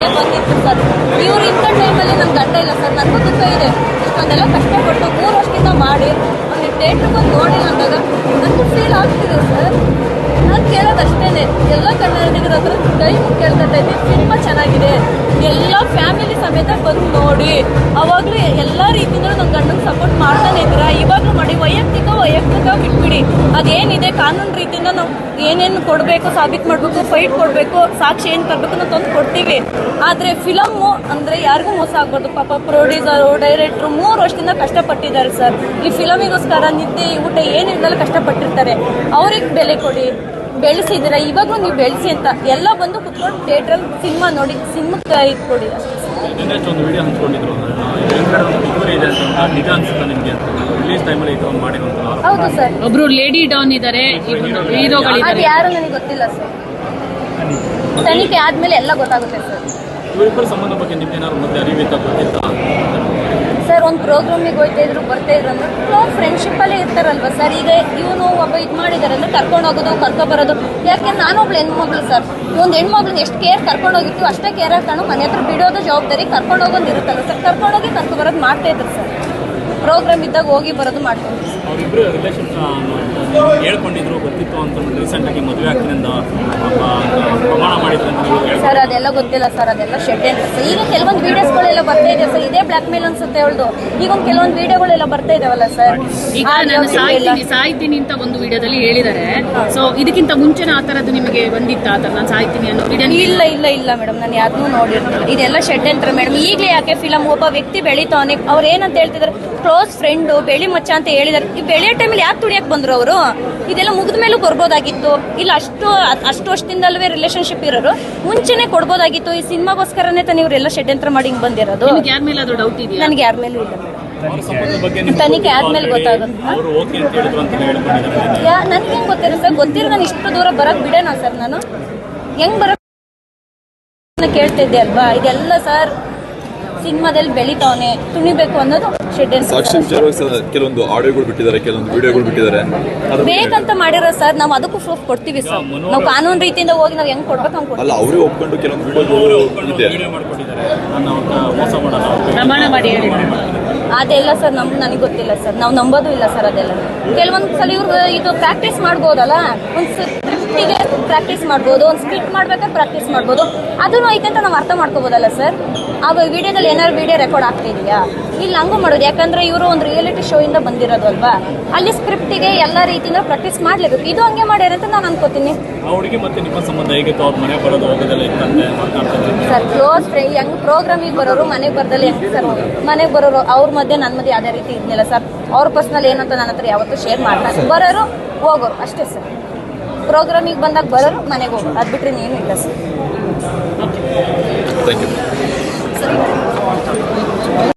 ಬಂದಿತ್ತು ಇವ್ರು ಇಂಥ ಟೈಮಲ್ಲಿ ನನ್ನ ಗಂಡ ಇಲ್ಲ ಸರ್. ನನಗೂ ದುಃಖ ಇದೆ ಇಷ್ಟೊಂದೆಲ್ಲ ಕಷ್ಟಪಟ್ಟು ಮೂರು ವರ್ಷದಿಂದ ಮಾಡಿ ಒಂದು ಥಿಯೇಟ್ರಿಗೆ ಬಂದು ನೋಡಿಲ್ಲ ಅಂದಾಗ ನನಗೂ ಫೀಲ್ ಆಗ್ತಿದೆ ಸರ್ ನಾನು ಕೇಳೋದು ಅಷ್ಟೇನೆ ಎಲ್ಲ ಕನ್ನಡಿಗರ ಹತ್ರ ಕೈ ಮುಗಿ ಕೇಳ್ಕೊತಾ ಇದ್ದೀನಿ ಸಮೇತ ಬಂದು ನೋಡಿ. ಅವಾಗಲೂ ಎಲ್ಲ ರೀತಿಯಿಂದ ನಮ್ಮ ಗಂಡನ ಸಪೋರ್ಟ್ ಮಾಡ್ತಾನೆ ಇದ್ದೀರಾ? ಇವಾಗಲೂ ಮಾಡಿ, ವೈಯಕ್ತಿಕ ವೈಯಕ್ತಿಕ ಬಿಟ್ಬಿಡಿ. ಅದೇನಿದೆ? ಕಾನೂನು ರೀತಿಯಿಂದ ನಾವು ಏನೇನು ಕೊಡಬೇಕು, ಸಾಬೀತು ಮಾಡಬೇಕು ಫೈಟ್ ಕೊಡಬೇಕು, ಸಾಕ್ಷಿ ಏನು ತರಬೇಕು ನಾವು ತಂದು ಕೊಡ್ತೀವಿ. ಆದರೆ ಫಿಲಮ್ಮು ಅಂದರೆ ಯಾರಿಗೂ ಮೋಸ ಆಗ್ಬಾರ್ದು. ಪಾಪ ಪ್ರೊಡ್ಯೂಸರು ಡೈರೆಕ್ಟ್ರು ಮೂರು ವರ್ಷದಿಂದ ಕಷ್ಟಪಟ್ಟಿದ್ದಾರೆ ಸರ್. ಈ ಫಿಲಮಿಗೋಸ್ಕರ ನಿದ್ದೆ, ಊಟ ಏನಿಲ್ಲದಲ್ಲ ಕಷ್ಟಪಟ್ಟಿರ್ತಾರೆ. ಅವ್ರಿಗೆ ಬೆಲೆ ಕೊಡಿ. ಬೆಳೆಸಿದ್ದೀರ? ಇವಾಗಲೂ ನೀವು ಬೆಳೆಸಿ ಅಂತ ಎಲ್ಲ ಬಂದು ಕುತ್ಕೊಂಡು ಥಿಯೇಟ್ರಲ್ಲಿ ಸಿನಿಮಾ ನೋಡಿ ಸಿನಿಮಾ ಇಟ್ಕೊಡಿ ನಿನ್ನೆ ಒಂದು ವಿಡಿಯೋ ಹಂಚ್ಕೊಂಡಿದ್ರು ನಿಜ ಅನ್ಸುತ್ತೆ ನಿಮಗೆ ರಿಲೀಸ್ ಟೈಮಲ್ಲಿ ಹೌದು ಸರ್. ಒಬ್ರು ಲೇಡಿ ಡಾನ್ ಇದ್ದಾರೆ ಅದು ಹೀರೋಗಳಿದ್ದಾರೆ ಯಾರು ನನಗೆ ಗೊತ್ತಿಲ್ಲ ಸರ್. ತನಿಖೆ. ಆದ್ಮೇಲೆ ಎಲ್ಲ ಗೊತ್ತಾಗುತ್ತೆ ಸರ್. ಇವರಿಬ್ಬರ ಸಂಬಂಧ ಬಗ್ಗೆ ನಿಮ್ಗೆ ಏನಾದ್ರು ಮತ್ತೆ ಅರಿವಿತ್ತ ಗೊತ್ತಿತ್ತಾ ಒಂದು ಪ್ರೋಗ್ರಾಮಿಗೆ ಹೋಗ್ತಾ ಇದ್ರು, ಬರ್ತಾ ಇದ್ರು ಅಂದ್ರೆ ಫ್ರೆಂಡ್ಶಿಪ್ ಅಲ್ಲೇ ಇರ್ತಾರಲ್ವ ಸರ್ ಈಗ ಇವನು ಒಬ್ಬ ಇದು ಮಾಡಿದಾರೆ ಅಂದ್ರೆ ಕರ್ಕೊಂಡು ಹೋಗೋದು ಕರ್ಕೊಬರೋದು ಯಾಕೆ ನಾನೊಬ್ಳು ಹೆಣ್ಮಗಳು ಸರ್ ಒಂದು ಹೆಣ್ಮಗ್ಳನ್ನ ಎಷ್ಟು ಕೇರ್ ಕರ್ಕೊಂಡು ಹೋಗಿರ್ತೀವಿ ಅಷ್ಟೇ ಕೇರ್ ಹಾಕೊಂಡು ಮನೆ ಹತ್ರ ಬಿಡೋದು ಜವಾಬ್ದಾರಿ ಕರ್ಕೊಂಡು ಹೋಗೋದು ಇರುತ್ತಲ್ಲ ಸರ್ ಕರ್ಕೊಂಡೋಗಿ ಕರ್ಕೊ ಬರೋದು ಮಾಡ್ತಾ ಇದ್ರು ಸರ್ ಪ್ರೋಗ್ರಾಮ್ ಇದ್ದಾಗ ಹೋಗಿ ಬರೋದು ಮಾಡ್ಕೊಂಡು ಅವರಿಬ್ಬರು ರಿಲೇಷನ್ ಹೇಳ್ಕೊಂಡಿದ್ರು, ಗೊತ್ತಿತ್ತು ಅಂತ ರೀಸೆಂಟಾಗಿ ಮದುವೆ ಆಗ್ತೀನಿ ಪ್ರಮಾಣ ಮಾಡಿದ್ರು ಅಂತ ನೀವು ಹೇಳ್- ಸರ್ ಅದೆಲ್ಲ ಗೊತ್ತಿಲ್ಲ ಸರ್ ಅದೆಲ್ಲ ಶೆಡ್ ಅಂತ ಈಗ ಕೆಲವೊಂದು ವಿಡಿಯೋಸ್ಗಳೆಲ್ಲ ಬರ್ತಾ ಇದೆ ಸರ್ ಇದೇ ಬ್ಲಾಕ್ ಮೇಲ್ ಅನ್ಸುತ್ತೆ ಅವಳದು. ಈಗ ಒಂದು ಕೆಲವೊಂದು ವಿಡಿಯೋಗಳೆಲ್ಲ ಬರ್ತಾ ಇದಾವಲ್ಲ ಸರ್? ಈಗ ನಾನು ಸಾಯ್ತೀನಿ ಸಾಯ್ತೀನಿ ಅಂತ ಒಂದು ವಿಡಿಯೋದಲ್ಲಿ ಹೇಳಿದ್ದಾರೆ. ಸೊ ಇದಕ್ಕಿಂತ ಮುಂಚೆನೇ ಆ ತರದ್ದು ನಿಮಗೆ ಬಂದಿತ್ತ? ಆ ತರ ನಾನು ಸಾಯ್ತೀನಿ ಅನ್ನೋ ವಿಡಿಯೋ ಇಲ್ಲ ಇಲ್ಲ ಇಲ್ಲ ಮೇಡಮ್ ನಾನು ಯಾವ್ದು ನೋಡಿರ್ತೀನಿ ಇದೆಲ್ಲ ಶೆಡ್ ಅಂತಾರೆ ಮೇಡಮ್ ಈಗಲೇ ಯಾಕೆ ಫಿಲಮ್ ಒಬ್ಬ ವ್ಯಕ್ತಿ ಬೆಳಿತಾವನೆ ಅವ್ರು ಏನಂತ ಹೇಳ್ತಿದ್ರು? ಕ್ಲೋಸ್ ಫ್ರೆಂಡು ಬೆಳಿ ಮಚ್ಚ ಅಂತ ಹೇಳಿದಾರೆ. ಈ ಬೆಳೆಯೋ ಟೈಮಲ್ಲಿ ಯಾಕೆ ತುಳಿಯಕ್ಕೆ ಬಂದ್ರು ಅವರು? ಇದೆಲ್ಲ ಮುಗಿದ ಮೇಲೂ ಕೊಡ್ಬೋದಾಗಿತ್ತು. ಇಲ್ಲ ಅಷ್ಟು ಅಷ್ಟು ವರ್ಷದಿಂದಲ್ವೇ ರಿಲೇಶನ್ಶಿಪ್ ಇರೋರು. ಮುಂಚೆನೆ ಕೊಡ್ಬೋದಾಗಿತ್ತು. ಈ ಸಿನಿಮಾಗೋಸ್ಕರನೇ ತಾನು ಇವರೆಲ್ಲ ಷಡ್ಯಂತ್ರ ಮಾಡಿ ಹಿಂಗೆ ಬಂದಿರೋದು. ನನಗೆ ಯಾರ ಮೇಲೂ ಇಲ್ಲ. ಮೇಡಮ್ ತನಿಖೆ ಆದ್ಮೇಲೆ ಗೊತ್ತಾಗುತ್ತೆ. ನನಗೆ ಹೆಂಗ್ ಗೊತ್ತಿರ ಸರ್. ಗೊತ್ತಿರೋ ನಾನು ಇಷ್ಟು ದೂರ ಬರಕ್ ಬಿಡೋಣ ಸರ್ ನಾನು? ಹೆಂಗ್ ಬರಕ್ ಕೇಳ್ತಿದ್ದೆ ಅಲ್ವಾ? ಇದೆಲ್ಲ ಸರ್ ಸಿನಿಮಾದಲ್ಲಿ ಬೆಳಿತಾವನೆ ತುಣಿಬೇಕು ಅನ್ನೋದು ಶೆಡ್ಯೂಲ್ ಸಾಕ್ಷಿ ವಿಚಾರವಾಗಿ ಸ- ಕೆಲವೊಂದು ಆಡಿಯೋಗಳು ಬಿಟ್ಟಿದ್ದಾರೆ ಕೆಲವೊಂದು ವಿಡಿಯೋಗಳು ಬಿಟ್ಟಿದ್ದಾರೆ. ಅದ್ರ ಬಗ್ಗೆ ಬೇಕಂತ ಮಾಡಿರೋ ಸರ್ ನಾವು ಅದಕ್ಕೂ ಪ್ರೂಫ್ ಕೊಡ್ತೀವಿ ಸರ್. ನಾವು ಕಾನೂನು ರೀತಿಯಿಂದ ಹೋಗಿ ನಾವು ಹೆಂಗ್ ಕೊಡ್ಬೇಕು ಹಂಗ್ ಅಲ್ಲ ಅವರೇ ಒಪ್ಕೊಂಡು ಕೆಲವೊಂದು ವಿಡಿಯೋಗಳು ಇದೆ. ಮಾಡ್ಕೊಂಡಿದ್ದಾರೆ. ನಾನು ಅವ್ರನ್ನ ಮೋಸ ಮಾಡಲ್ಲ ಅವ್ರಿಗೆ ಪ್ರಮಾಣ ಮಾಡಿ ಹೇಳಿ. ಅದೆಲ್ಲ ಸರ್ ನಮ್ ನನಗೆ ಗೊತ್ತಿಲ್ಲ ಸರ್. ನಾವು ನಂಬೋದು ಇಲ್ಲ ಸರ್ ಅದೆಲ್ಲ. ಕೆಲವೊಂದು ಸಲ ಇವ್ರು ಇದು ಪ್ರಾಕ್ಟೀಸ್ ಮಾಡ್ಬೋದಲ್ಲ? ಒಂದು ಸ್ಕ್ರಿಪ್ಟಿಗೆ ಪ್ರಾಕ್ಟೀಸ್ ಮಾಡ್ಬೋದು ಒಂದು ಸ್ಕಿಟ್ ಮಾಡ್ಬೇಕಾದ್ರೆ ಪ್ರಾಕ್ಟೀಸ್ ಮಾಡ್ಬೋದು. ಅದನ್ನು ಐತೆ ಅಂತ ನಾವು ಅರ್ಥ ಮಾಡ್ಕೋಬೋದಲ್ಲ ಸರ್ ಆ ವಿಡಿಯೋದಲ್ಲಿ ಏನಾದ್ರು ವಿಡಿಯೋ ರೆಕಾರ್ಡ್ ಆಗ್ತಿದೆಯಾ ಇಲ್ಲಿ ಹಂಗೂ ಮಾಡೋದು. ಯಾಕಂದ್ರೆ ಇವರು ಒಂದು ರಿಯಾಲಿಟಿ ಶೋ ಇಂದ ಬಂದಿರೋದು ಅಲ್ವಾ? ಅಲ್ಲಿ ಸ್ಕ್ರಿಪ್ಟಿಗೆ ಎಲ್ಲ ರೀತಿಯಿಂದ ಪ್ರಾಕ್ಟೀಸ್ ಮಾಡ್ಲೇಬೇಕು. ಇದು ಹಂಗೆ ಮಾಡ್ಯಾರ ಅಂತ ನಾನು ಅನ್ಕೋತೀನಿ. ಸರ್ ಕ್ಲೋಸ್ ಫ್ರೆಂಡ್ ಹೆಂಗ್? ಪ್ರೋಗ್ರಾಮಿಗೆ ಬರೋರು ಮನೆಗೆ ಬರ್ದಲ್ಲಿ ಹೆಂಗ್ ಸರ್ ಮನೆಗೆ ಬರೋರು ಅವ್ರ ಮಧ್ಯೆ ನನ್ನ ಮಧ್ಯೆ ಯಾವುದೇ ರೀತಿ ಇದ್ನಿಲ್ಲ ಸರ್ ಅವ್ರ ಪರ್ಸ್ನಲ್ ಏನಂತ ನನ್ನ ಹತ್ರ ಯಾವತ್ತೂ ಶೇರ್ ಮಾಡ್ತಾರೆ. ಬರೋರು ಹೋಗೋರು ಅಷ್ಟೇ ಸರ್ ಪ್ರೋಗ್ರಾಮಿಗೆ ಬಂದಾಗ ಬರೋರು ಮನೆಗೆ ಹೋಗೋರು ಅದು ಬಿಟ್ರೆ ನೀನು ಇಲ್ಲ ಸರ್. Thank you